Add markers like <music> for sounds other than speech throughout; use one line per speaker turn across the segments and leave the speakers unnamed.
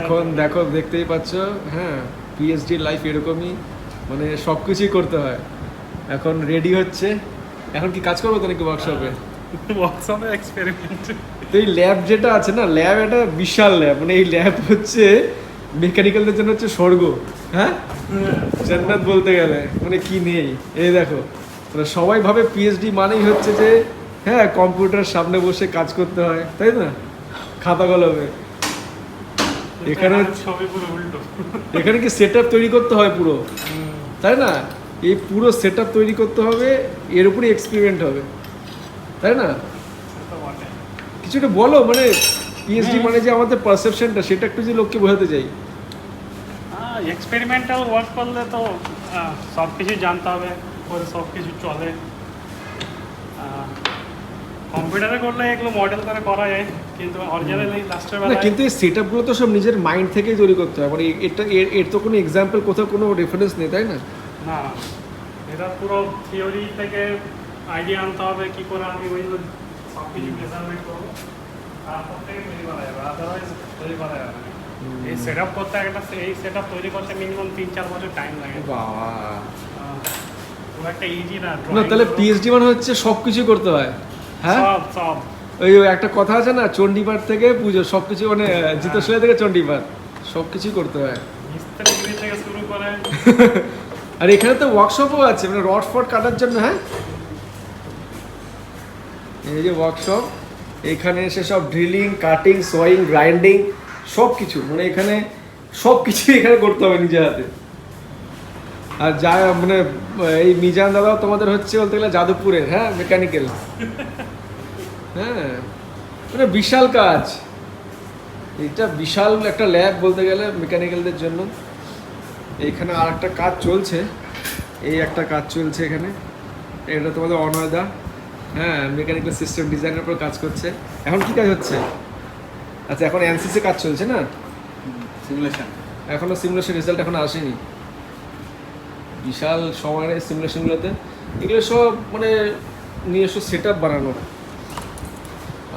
এখন দেখো দেখতেই পাচ্ছ হ্যাঁ পিএইচডি লাইফ এরকমই মানে সব কিছুই করতে হয়। এখন রেডি হচ্ছে। এখন কি কাজ করব তো নাকি ওয়ার্কশপে
ওয়ার্কশপে এক্সপেরিমেন্ট
তো এই ল্যাব যেটা আছে না ল্যাব একটা বিশাল ল্যাব মানে এই ল্যাব হচ্ছে মেকানিক্যালদের জন্য হচ্ছে স্বর্গ। হ্যাঁ? জান্নাত বলতে গেলে মানে কি নেই? এই দেখো মানে সবাই ভাবে পিএইচডি মানেই হচ্ছে যে হ্যাঁ কম্পিউটার সামনে বসে কাজ করতে হয় তাই না? খাতা কলমে। এখানে এখানে কি সেট তৈরি করতে হয় পুরো? তাই না? এই পুরো সেট তৈরি করতে হবে এর উপরে এক্সপেরিমেন্ট হবে। তাই না? কিছুটা বলো মানে পিএইচডি মানে যে আমাদের পারসেপশনটা সেটা একটু যে লোককে বোঝাতে চাই।
এক্সপেরিমেন্টাল ওয়ার্ক করলে তো সব কিছু জানতে হবে পরে সব কিছু চলে কম্পিউটারে করলে এগুলো মডেল করে করা যায়। কিন্তু অরিজিনালি লাস্টের
না
বেলায়
কিন্তু এই সেট আপগুলো তো সব নিজের মাইন্ড থেকেই তৈরি করতে হয়। মানে এটা এর এর তো কোনো এক্সাম্পল কোথাও কোনো রেফারেন্স নেই তাই না?
না এটা পুরো থিওরি থেকে আইডিয়া আনতে হবে কি করে আমি ওই সব কিছু মেজারমেন্ট করব। তারপর থেকে তৈরি করা যাবে আদারওয়াইজ তৈরি করা যাবে এই সেট আপ করতে একটা এই সেট আপ তৈরি করতে মিনিমাম তিন চার বছর টাইম লাগে।
বাবা
খুব একটা ইজি না
না তাহলে পিএইচডি মানে হচ্ছে সব কিছু করতে হয়। হ্যাঁ?
সব সব।
ওই একটা কথা আছে না চণ্ডীপাঠ থেকে পুজো সব কিছু মানে জিতশালী থেকে চণ্ডীপাঠ সব কিছুই করতে হয়। <laughs> আর এখানে তো ওয়ার্কশপও আছে মানে রড ফট কাটার জন্য হ্যাঁ? এই যে ওয়ার্কশপ এখানে এসে সব ড্রিলিং কাটিং সোয়িং গ্রাইন্ডিং সব কিছু মানে এখানে সব কিছু এখানে করতে হবে নিজের হাতে। আর যা মানে এই মিজান দাদাও তোমাদের হচ্ছে বলতে গেলে যাদবপুরের হ্যাঁ মেকানিক্যাল <laughs> হ্যাঁ। মানে বিশাল কাজ। এটা বিশাল একটা ল্যাব বলতে গেলে মেকানিক্যালদের জন্য। এইখানে আর একটা কাজ চলছে। এই একটা কাজ চলছে এখানে। এটা তোমাদের অনয়দা। হ্যাঁ মেকানিক্যাল সিস্টেম ডিজাইনের উপর কাজ করছে। এখন কি কাজ হচ্ছে? আচ্ছা এখন এনসিসি কাজ চলছে না?
সিমুলেশন
এখনও সিমুলেশন রেজাল্ট এখন আসেনি। বিশাল সময় নেই সিমুলেশনগুলোতে এগুলো সব মানে নিজস্ব সেট আপ বানানো।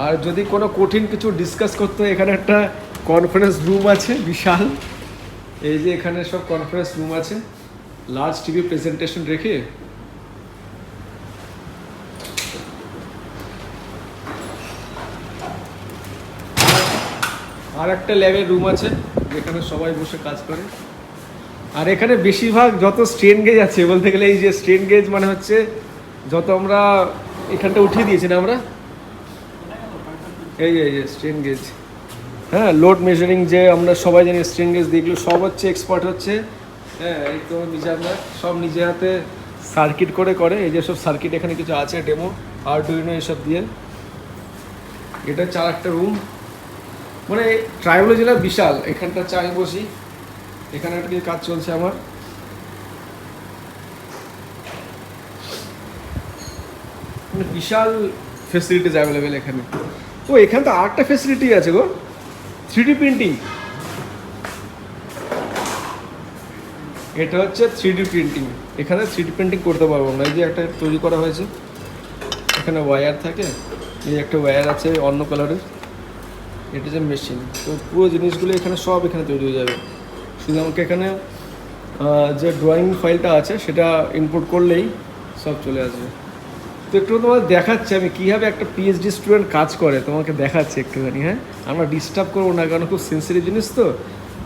আর যদি কোনো কঠিন কিছু ডিসকাস করতে হয়, এখানে একটা কনফারেন্স রুম আছে, বিশাল। এই যে এখানে সব কনফারেন্স রুম আছে। লার্জ টিভি প্রেজেন্টেশন রেখে। আর একটা ল্যাবের রুম আছে, যেখানে সবাই বসে কাজ করে। আর এখানে বেশিরভাগ যত স্ট্রেন গেজ আছে, বলতে গেলে এই যে স্ট্রেন গেজ মানে হচ্ছে, যত আমরা এখানটা উঠিয়ে দিয়েছি না আমরা? এই যে এই যে স্ট্রেন গেজ হ্যাঁ লোড মেজারিং যে আমরা সবাই জানি স্ট্রেন গেজ দিয়ে সব হচ্ছে এক্সপার্ট হচ্ছে। হ্যাঁ এই তো নিজে আমরা সব নিজে হাতে সার্কিট করে করে, এই যে সব সার্কিট এখানে কিছু আছে ডেমো আর ডুইনো এসব দিয়ে। এটা চার একটা রুম মানে ট্রাইবল জেলা বিশাল, এখানটা চাই বসি, এখানে একটা কিছু কাজ চলছে আমার। মানে বিশাল ফেসিলিটিস অ্যাভেলেবেল এখানে। ও, এখানে তো আরেকটা ফেসিলিটি আছে গো। থ্রি প্রিন্টিং এটা হচ্ছে থ্রি প্রিন্টিং এখানে থ্রি প্রিন্টিং করতে পারব না। এই যে একটা তৈরি করা হয়েছে। এখানে ওয়্যার থাকে। এই একটা ওয়্যার আছে অন্য কালারের এটা যে মেশিন তো পুরো জিনিসগুলো এখানে সব এখানে তৈরি হয়ে যাবে। শুধু আমাকে এখানে যে ড্রয়িং ফাইলটা আছে, সেটা ইনপুট করলেই সব চলে আসবে। তো একটু তোমার দেখাচ্ছে আমি কীভাবে একটা পিএইচডি স্টুডেন্ট কাজ করে তোমাকে দেখাচ্ছে একটুখানি হ্যাঁ? আমরা ডিস্টার্ব করব না কারণ খুব সেন্সিটিভ জিনিস তো।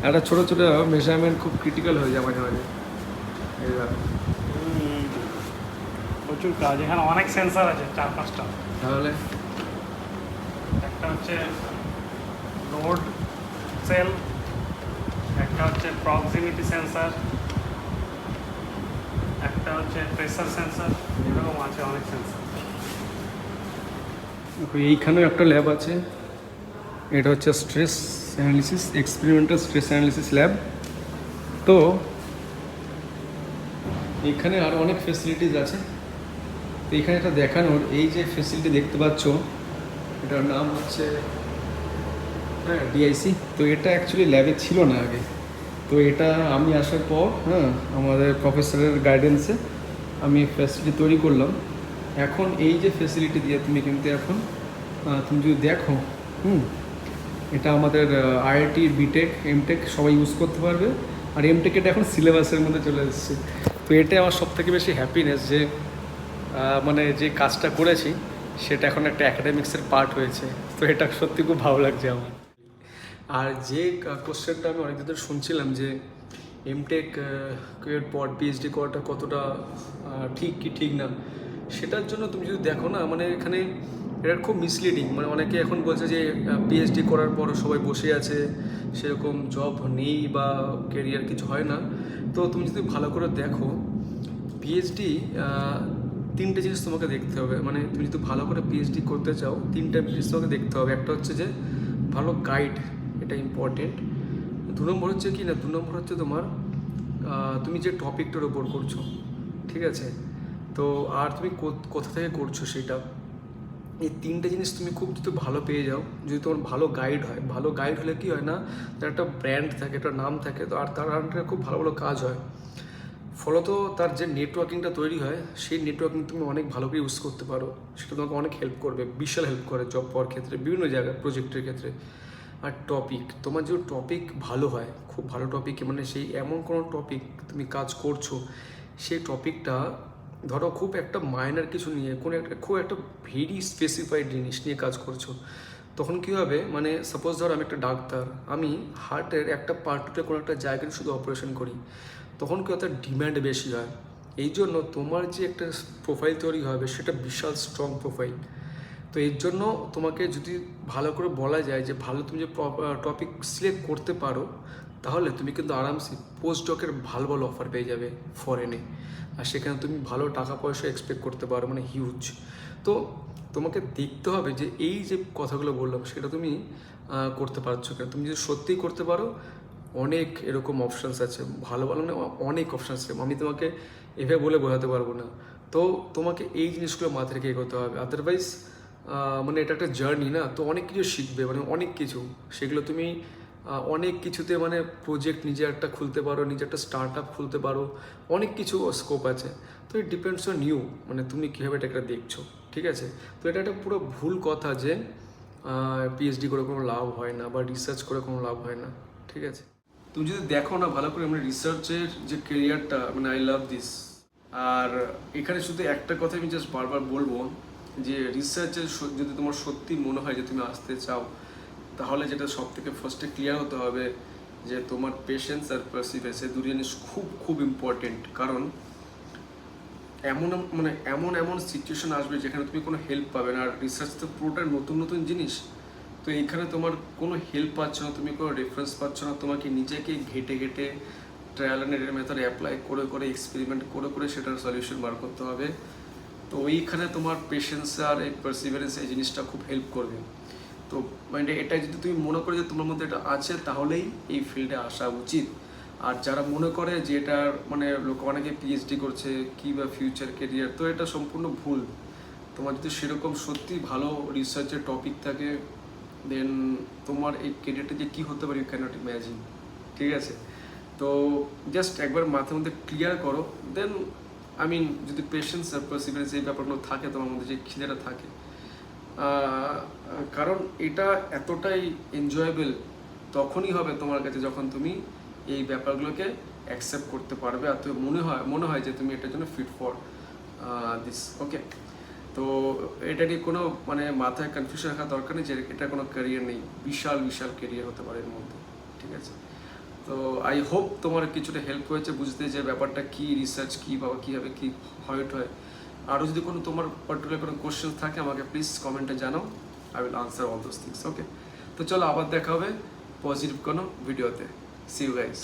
একটা ছোটো ছোটো মেজারমেন্ট খুব ক্রিটিক্যাল হয়ে যায় মাঝে মাঝে।
প্রচুর কাজ এখানে অনেক সেন্সার আছে চার পাঁচটা।
তাহলে?
একটা হচ্ছে লোড সেল একটা হচ্ছে প্রক্সিমিটি সেন্সার একটা হচ্ছে প্রেসার সেন্সার এরকম আছে অনেক সেন্সার
এইখানেও একটা ল্যাব আছে। এটা হচ্ছে stress analysis experimental stress analysis lab তো, এখানে আরও অনেক ফেসিলিটিস আছে। তো এখানে একটা দেখানোর, এই যে ফেসিলিটি দেখতে পাচ্ছ, এটার নাম হচ্ছে হ্যাঁ ডিআইসি তো এটা অ্যাকচুয়ালি ল্যাবে ছিল না আগে। তো এটা আমি আসার পর হ্যাঁ আমাদের প্রফেসরের গাইডেন্সে আমি ফ্যাসিলিটি তৈরি করলাম। এখন এই যে ফেসিলিটি দিয়ে তুমি কিন্তু এখন তুমি যদি দেখো, হুম, এটা আমাদের আইআইটি বিটেক এমটেক সবাই ইউজ করতে পারবে। আর এমটেক এটা এখন সিলেবাসের মধ্যে চলে এসেছে। তো এটাই আমার সব থেকে বেশি হ্যাপিনেস যে মানে যে কাজটা করেছি, সেটা এখন একটা অ্যাকাডেমিক্সের পার্ট হয়েছে। তো এটা সত্যি খুব ভালো লাগছে আমার। আর যে কোশ্চেনটা আমি অনেকদিন ধরে শুনছিলাম যে এমটেক এর পর পিএইচডি করাটা কতটা ঠিক কি ঠিক না, সেটার জন্য তুমি যদি দেখো না মানে এখানে এটা খুব মিসলিডিং মানে অনেকে এখন বলছে যে পিএইচডি করার পর সবাই বসে আছে, সেরকম জব নেই বা কেরিয়ার কিছু হয় না। তো তুমি যদি ভালো করে দেখো পিএইচডি তিনটে জিনিস তোমাকে দেখতে হবে। মানে তুমি যদি ভালো করে পিএইচডি করতে চাও, তিনটা জিনিস তোমাকে দেখতে হবে। একটা হচ্ছে যে, ভালো গাইড এটা ইম্পর্টেন্ট দু নম্বর হচ্ছে কি না, দু নম্বর হচ্ছে তোমার তুমি যে টপিকটার ওপর করছ, ঠিক আছে? তো আর তুমি কোথা থেকে করছ সেটা? এই তিনটে জিনিস তুমি খুব যদি ভালো পেয়ে যাও, যদি তোমার ভালো গাইড হয়, ভালো গাইড হলে কি হয় না, তার একটা ব্র্যান্ড থাকে, একটা নাম থাকে, তো আর তার আন্ডারে খুব ভালো ভালো কাজ হয়। ফলত তার যে নেটওয়ার্কিংটা তৈরি হয়, সেই নেটওয়ার্কিং তুমি অনেক ভালো করে ইউজ করতে পারো। সেটা তোমাকে অনেক হেল্প করবে, বিশাল হেল্প করে জব পাওয়ার ক্ষেত্রে, বিভিন্ন জায়গায় প্রজেক্টের ক্ষেত্রে। আর টপিক তোমার যে টপিক ভালো হয়, খুব ভালো টপিক মানে সেই এমন কোনো টপিক তুমি কাজ করছ, সেই টপিকটা ধরো খুব একটা মাইনার কিছু নিয়ে, কোনো একটা, খুব একটা ভেরি স্পেসিফাইড জিনিস নিয়ে কাজ করছ, তখন কী হবে মানে সাপোজ ধর আমি একটা ডাক্তার, আমি হার্টের একটা পার্টে কোনো একটা জায়গায় শুধু অপারেশন করি, তখন কি তার ডিম্যান্ড বেশি হয় এই জন্য তোমার যে একটা প্রোফাইল তৈরি হবে, সেটা বিশাল স্ট্রং প্রোফাইল তো এর জন্য তোমাকে যদি ভালো করে বলা যায় যে ভালো তুমি যে টপিক সিলেক্ট করতে পারো, তাহলে তুমি কিন্তু আরামসে পোস্ট ডকের ভালো ভালো অফার পেয়ে যাবে ফরেনে আর সেখানে তুমি ভালো টাকা পয়সা এক্সপেক্ট করতে পারো মানে হিউজ তো তোমাকে দেখতে হবে যে এই যে কথাগুলো বললাম, সেটা তুমি করতে পারছ কিনা। তুমি যদি সত্যিই করতে পারো, অনেক এরকম অপশানস আছে। ভালো ভালো মানে অনেক অপশানস আছে। আমি তোমাকে এভাবে বলে বোঝাতে পারব না। তো তোমাকে এই জিনিসগুলো মাথায় রেখে এগোতে হবে। আদারওয়াইজ মানে এটা একটা জার্নি না? তো অনেক কিছু শিখবে মানে অনেক কিছু। সেগুলো তুমি অনেক কিছুতে মানে প্রজেক্ট নিজে একটা খুলতে পারো, নিজে একটা স্টার্ট আপ খুলতে পারো। অনেক কিছু স্কোপ আছে। তো ইট ডিপেন্ডস অন ইউ মানে তুমি কীভাবে এটা একটা দেখছ, ঠিক আছে? তো এটা একটা পুরো ভুল কথা যে পিএইচডি করে কোনো লাভ হয় না বা রিসার্চ করে কোনো লাভ হয় না, ঠিক আছে? তুমি যদি দেখো না ভালো করে মানে রিসার্চের যে কেরিয়ারটা মানে আই লাভ দিস আর এখানে শুধু একটা কথা আমি জাস্ট বারবার বলব যে রিসার্চের যদি তোমার সত্যি মনে হয় যে তুমি আসতে চাও, তাহলে যেটা সব থেকে ফার্স্টে ক্লিয়ার হতে হবে যে তোমার পেশেন্স আর পার্সিভেন্স এই দুটো জিনিস খুব খুব ইম্পর্টেন্ট কারণ এমন মানে এমন এমন সিচুয়েশন আসবে যেখানে তুমি কোনো হেল্প পাবে না। আর রিসার্চ তো পুরোটা নতুন নতুন জিনিস। তো এইখানে তোমার কোনো হেল্প পাচ্ছ না, তুমি কোনো রেফারেন্স পাচ্ছ না, তোমাকে নিজেকে ঘেটে ঘেটে ট্রায়াল অ্যান্ড মেথড অ্যাপ্লাই করে করে এক্সপেরিমেন্ট করে করে সেটার সলিউশন বার করতে হবে। তো ওইখানে তোমার পেশেন্স আর এই পার্সিভারেন্স এই জিনিসটা খুব হেল্প করবে। তো মানে এটা যদি তুমি মনে করো যে তোমার মধ্যে এটা আছে, তাহলেই এই ফিল্ডে আসা উচিত। আর যারা মনে করে যে এটা মানে লোক অনেকে পিএইচডি করছে, কি বা ফিউচার কেরিয়ার তো এটা সম্পূর্ণ ভুল। তোমার যদি সেরকম সত্যি ভালো রিসার্চের টপিক থাকে দেন তোমার এই কেরিয়ারটা যে কী হতে পারে ইউ ক্যানট ইম্যাজিন ঠিক আছে? তো জাস্ট একবার মাথার মধ্যে ক্লিয়ার করো দেন আই মিন যদি পেশেন্স আর পার্সিভারেন্স এই ব্যাপারগুলো থাকে, তোমার মধ্যে যে খিদেটা থাকে কারণ এটা এতটাই এনজয়েবল তখনই হবে তোমার কাছে যখন তুমি এই ব্যাপারগুলোকে অ্যাকসেপ্ট করতে পারবে আর তুমি মনে হয় মনে হয় যে তুমি এটার জন্য ফিট ফর দিস ওকে তো এটা নিয়ে কোনো মানে মাথায় কনফিউশন রাখা দরকার নেই যে এটা কোনো ক্যারিয়ার নেই, বিশাল বিশাল ক্যারিয়ার হতে পারে এর মধ্যে, ঠিক আছে? তো আই হোপ তোমার কিছুটা হেল্প হয়েছে বুঝতে যে ব্যাপারটা কি রিসার্চ কি বা কীভাবে কী হয় হয়। আরও যদি কোনো তোমার পার্টিকুলার কোনো কোশ্চেন থাকে আমাকে প্লিজ কমেন্টে জানাও। I will answer all those things okay তো চলো আবার দেখা হবে পজিটিভ কোনো ভিডিওতে সি ইউ গাইস